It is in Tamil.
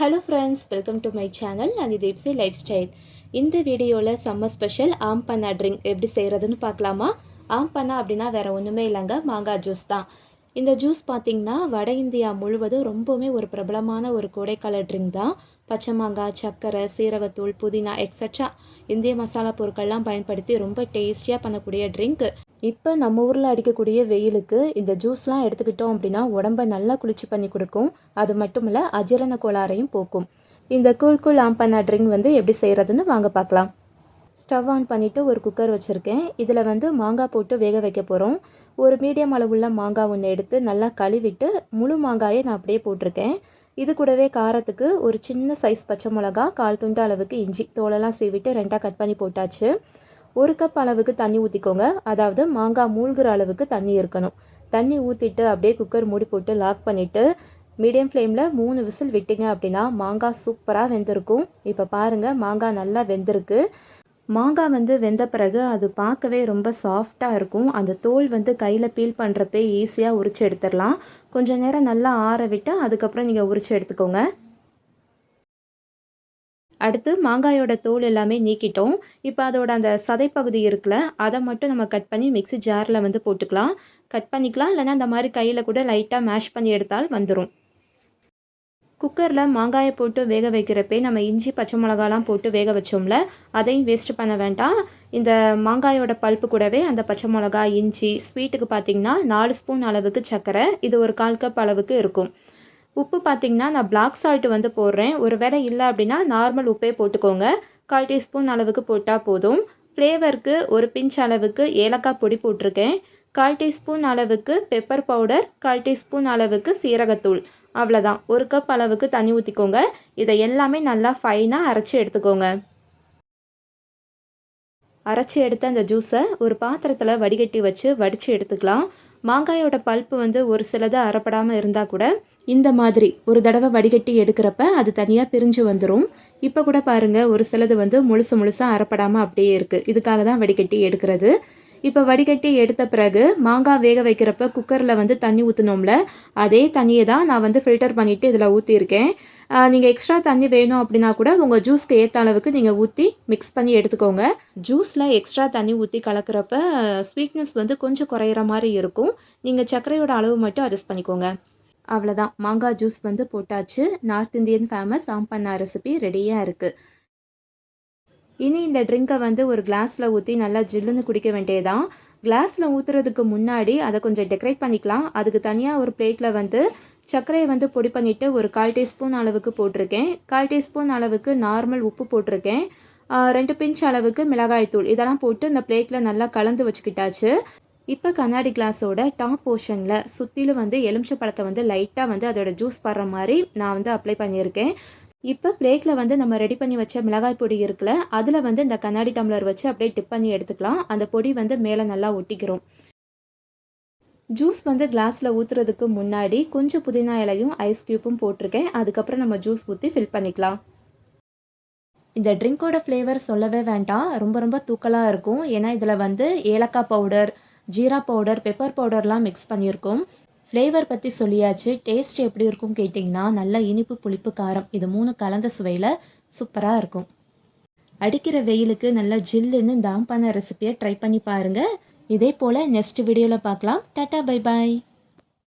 Hello friends welcome to my channel நான் இது லைஃப் ஸ்டைல் இந்த வீடியோவில் சம்மர் ஸ்பெஷல் ஆம் பன்னா ட்ரிங்க் எப்படி செய்கிறதுன்னு பார்க்கலாமா? ஆம் பன்னா அப்படின்னா வேறு ஒன்றுமே இல்லைங்க மாங்காய் ஜூஸ் தான். இந்த ஜூஸ் பார்த்திங்கன்னா வட இந்தியா முழுவதும் ரொம்பவுமே ஒரு பிரபலமான ஒரு கோடைக்கால ட்ரிங்க் தான். பச்சை மாங்காய் சர்க்கரை சீரகத்தூள் புதினா எக்ஸட்ரா இந்திய மசாலா பொருட்கள்லாம் பயன்படுத்தி ரொம்ப டேஸ்டியாக பண்ணக்கூடிய ட்ரிங்க். இப்போ நம்ம ஊரில் அடிக்கக்கூடிய வெயிலுக்கு இந்த ஜூஸ்லாம் எடுத்துக்கிட்டோம் அப்படின்னா உடம்ப நல்லா குளிர்ச்சி பண்ணி கொடுக்கும். அது மட்டும் இல்லை அஜீரண கோளாறையும் போக்கும். இந்த கூல் கூல் ஆம்பண்ணா ட்ரிங்க் வந்து எப்படி செய்கிறதுன்னு வாங்க பார்க்கலாம் ஸ்டவ் ஆன் பண்ணிவிட்டு ஒரு குக்கர் வச்சுருக்கேன். இதில் வந்து மாங்காய் போட்டு வேக வைக்க போகிறோம் ஒரு மீடியம் அளவுள்ள மாங்காய் ஒன்று எடுத்து நல்லா கழுவிட்டு முழு மாங்காயை நான் அப்படியே போட்டிருக்கேன். இது கூடவே காரத்துக்கு ஒரு சின்ன சைஸ் பச்சை மிளகா கால் துண்டு அளவுக்கு இஞ்சி தோலெல்லாம் சீவிட்டு ரெண்டாக கட் பண்ணி போட்டாச்சு. ஒரு கப் அளவுக்கு தண்ணி ஊற்றிக்கோங்க அதாவது மாங்காய் மூழ்கிற அளவுக்கு தண்ணி இருக்கணும். தண்ணி ஊற்றிட்டு அப்படியே குக்கர் மூடி போட்டு லாக் பண்ணிவிட்டு மீடியம் ஃப்ளேமில் மூணு விசில் விட்டிங்க அப்படின்னா மாங்காய் சூப்பராக வெந்திருக்கும். இப்போ பாருங்கள் மாங்காய் நல்லா வெந்திருக்கு. மாங்காய் வந்து வெந்த பிறகு அது பார்க்கவே ரொம்ப சாஃப்டாக இருக்கும். அந்த தோல் வந்து கையில் பீல் பண்ணுறப்பே ஈஸியாக உரிச்சு எடுத்துடலாம். கொஞ்சம் நேரம் நல்லா ஆற விட்டு அதுக்கப்புறம் நீங்கள் உரிச்சு எடுத்துக்கோங்க. அடுத்து மாங்காயோட தோல் எல்லாமே நீக்கிட்டோம். இப்போ அதோட அந்த சதைப்பகுதி இருக்குல்ல அதை மட்டும் நம்ம கட் பண்ணி மிக்ஸி ஜாரில் வந்து போட்டுக்கலாம். கட் பண்ணிக்கலாம். இல்லைனா அந்த மாதிரி கையில் கூட லைட்டாக மேஷ் பண்ணி எடுத்தால் வந்துடும் குக்கரில் மாங்காயை போட்டு வேக வைக்கிறப்பே நம்ம இஞ்சி பச்சை மிளகாலாம் போட்டு வேக வச்சோம்ல அதையும் வேஸ்ட் பண்ண வேண்டாம். இந்த மாங்காயோட பல்ப்பு கூடவே அந்த பச்சை மிளகா இஞ்சி ஸ்வீட்டுக்கு பார்த்திங்கன்னா நாலு ஸ்பூன் அளவுக்கு சர்க்கரை இது ஒரு கால் கப் அளவுக்கு இருக்கும். உப்பு பார்த்திங்கன்னா நான் பிளாக் சால்ட்டு வந்து போடுறேன். ஒரு வேளை இல்லை அப்படின்னா நார்மல் உப்பே போட்டுக்கோங்க. கால் டீஸ்பூன் அளவுக்கு போட்டால் போதும். ஃப்ளேவருக்கு ஒரு பிஞ்ச் அளவுக்கு ஏலக்காய் பொடி போட்டிருக்கேன். கால் டீஸ்பூன் அளவுக்கு பெப்பர் பவுடர் கால் டீஸ்பூன் அளவுக்கு சீரகத்தூள். அவ்வளோதான் ஒரு கப் அளவுக்கு தண்ணி ஊற்றிக்கோங்க இதை எல்லாமே நல்லா ஃபைனாக அரைச்சி எடுத்துக்கோங்க. அரைச்சி எடுத்த அந்த ஜூஸை ஒரு பாத்திரத்தில் வடிகட்டி வச்சு வடித்து எடுத்துக்கலாம். மாங்காயோட பல்ப்பு வந்து ஒரு சிலது அறப்படாமல் இருந்தால் கூட இந்த மாதிரி ஒரு தடவை வடிகட்டி எடுக்கிறப்ப அது தனியாக பிரிஞ்சு வந்துடும் இப்போ கூட பாருங்கள் ஒரு சிலது வந்து முழுசு முழுசாக அறப்படாமல் அப்படியே இருக்குது இதுக்காக தான் வடிகட்டி எடுக்கிறது. இப்போ வடிகட்டி எடுத்த பிறகு மாங்காய் வேக வைக்கிறப்ப குக்கரில் வந்து தண்ணி ஊற்றினோம்ல அதே தண்ணியை தான் நான் வந்து ஃபில்டர் பண்ணிவிட்டு இதில் ஊற்றியிருக்கேன் நீங்கள் எக்ஸ்ட்ரா தண்ணி வேணும் அப்படின்னா கூட உங்கள் ஜூஸ்க்கு ஏற்ற அளவுக்கு நீங்கள் ஊற்றி மிக்ஸ் பண்ணி எடுத்துக்கோங்க. ஜூஸில் எக்ஸ்ட்ரா தண்ணி ஊற்றி கலக்கிறப்ப ஸ்வீட்னஸ் வந்து கொஞ்சம் குறையிற மாதிரி இருக்கும். நீங்கள் சர்க்கரையோட அளவு மட்டும் அட்ஜஸ்ட் பண்ணிக்கோங்க. அவ்வளோதான் மாங்காய் ஜூஸ் வந்து போட்டாச்சு. நார்த் இந்தியன் ஃபேமஸ் ஆம்பண்ணா ரெசிபி ரெடியாக இருக்குது இனி இந்த ட்ரிங்கை வந்து ஒரு கிளாஸில் ஊற்றி நல்லா ஜில்லுன்னு குடிக்க வேண்டியதான் கிளாஸில் ஊற்றுறதுக்கு முன்னாடி அதை கொஞ்சம் டெக்கரேட் பண்ணிக்கலாம். அதுக்கு தனியாக ஒரு பிளேட்டில் வந்து சர்க்கரையை வந்து பொடி பண்ணிவிட்டு ஒரு கால் டீஸ்பூன் அளவுக்கு போட்டிருக்கேன். கால் டீஸ்பூன் அளவுக்கு நார்மல் உப்பு போட்டிருக்கேன். ரெண்டு பிஞ்ச் அளவுக்கு மிளகாய்த்தூள். இதெல்லாம் போட்டு இந்த பிளேட்டில் நல்லா கலந்து வச்சுக்கிட்டாச்சு. இப்போ கண்ணாடி கிளாஸோட டாப் போர்ஷனில் சுற்றிலும் வந்து எலுமிச்சை பழத்தை வந்து லைட்டாக வந்து அதோட ஜூஸ் படுற மாதிரி நான் வந்து அப்ளை பண்ணியிருக்கேன். இப்போ பிளேட்டில் வந்து நம்ம ரெடி பண்ணி வச்ச மிளகாய் பொடி இருக்குல்ல அதில் வந்து இந்த கண்ணாடி டம்ளர் வச்சு அப்படியே டிப் பண்ணி எடுத்துக்கலாம். அந்த பொடி வந்து மேலே நல்லா ஒட்டிக்கிறோம் ஜூஸ் வந்து கிளாஸில் ஊற்றுறதுக்கு முன்னாடி கொஞ்சம் புதினா இலையும் ஐஸ் க்யூப்பும் போட்டிருக்கேன். அதுக்கப்புறம் நம்ம ஜூஸ் ஊற்றி ஃபில் பண்ணிக்கலாம். இந்த ட்ரிங்க்கோட ஃப்ளேவர் சொல்லவே வேண்டாம். ரொம்ப ரொம்ப தூக்கலாக இருக்கும். ஏன்னா இதில் வந்து ஏலக்காய் பவுடர் ஜீரா பவுடர் பெப்பர் பவுடர்லாம் மிக்ஸ் பண்ணியிருக்கோம். ஃப்ளேவர் பற்றி சொல்லியாச்சு. டேஸ்ட் எப்படி இருக்கும் கேட்டிங்கன்னா நல்லா இனிப்பு புளிப்பு காரம். இது மூணு கலந்த சுவையில் சூப்பராக இருக்கும். அடிக்கிற வெயிலுக்கு நல்லா ஜில்லுன்னு தாம் பண்ண ரெசிபியை ட்ரை பண்ணி பாருங்கள் இதே போல் நெக்ஸ்ட் வீடியோவில் பார்க்கலாம் டாட்டா பை பாய்